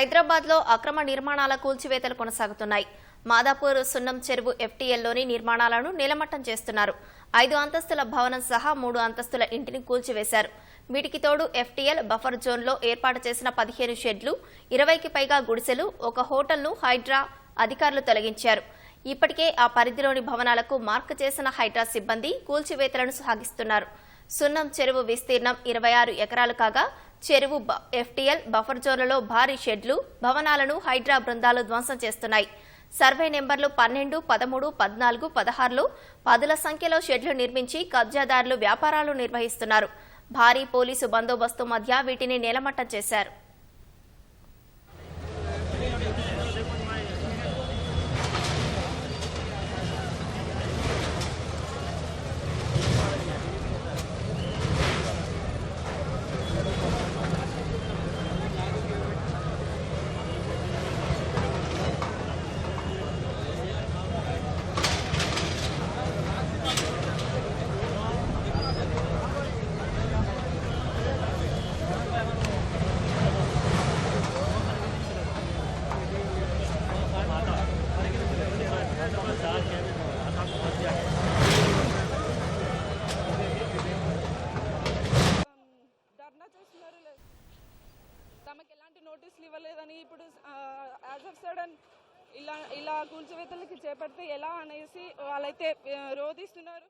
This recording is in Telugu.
హైదరాబాద్లో అక్రమ నిర్మాణాల కూల్చివేతలు కొనసాగుతున్నాయి. మాదాపూర్ సున్నం చెరువు ఎఫ్టీఎల్లోని నిర్మాణాలను నిలమట్టం చేస్తున్నారు. ఐదు అంతస్తుల భవనం సహా మూడు అంతస్తుల ఇంటిని కూల్చివేశారు. వీటికి తోడు ఎఫ్టీఎల్ బఫర్ జోన్లో ఏర్పాటు చేసిన పదిహేను షెడ్లు ఇరవైకి పైగా గుడిసెలు ఒక హోటల్ను హైడ్రా అధికారులు తొలగించారు. ఇప్పటికే ఆ పరిధిలోని భవనాలకు మార్క్ చేసిన హైడ్రా సిబ్బంది కూల్చివేతలను సాగిస్తున్నారు. సున్నం చెరువు విస్తీర్ణం ఇరవై ఆరు ఎకరాలు కాగా చెరువు బ- ఎఫ్టీఎల్ బఫర్ జోన్లలో భారీ షెడ్లు భవనాలను హైడ్రా బృందాలు ధ్వంసం చేస్తున్నాయి. సర్వే నెంబర్లు పన్నెండు పదమూడు పద్నాలుగు పదహారులో పదుల సంఖ్యలో షెడ్లు నిర్మించి కబ్జాదారులు వ్యాపారాలు నిర్వహిస్తున్నారు. భారీ పోలీసు బందోబస్తు మధ్య వీటిని నేలమట్టం చేశారు. ధర్నా చేస్తున్నారు తమకు ఎలాంటి నోటీసులు ఇవ్వలేదని ఇప్పుడు యాజ్ ఆఫ్ సడన్ ఇలా ఇలా కూల్చివేతలకి చేపడితే ఎలా అనేసి వాళ్ళైతే రోధిస్తున్నారు.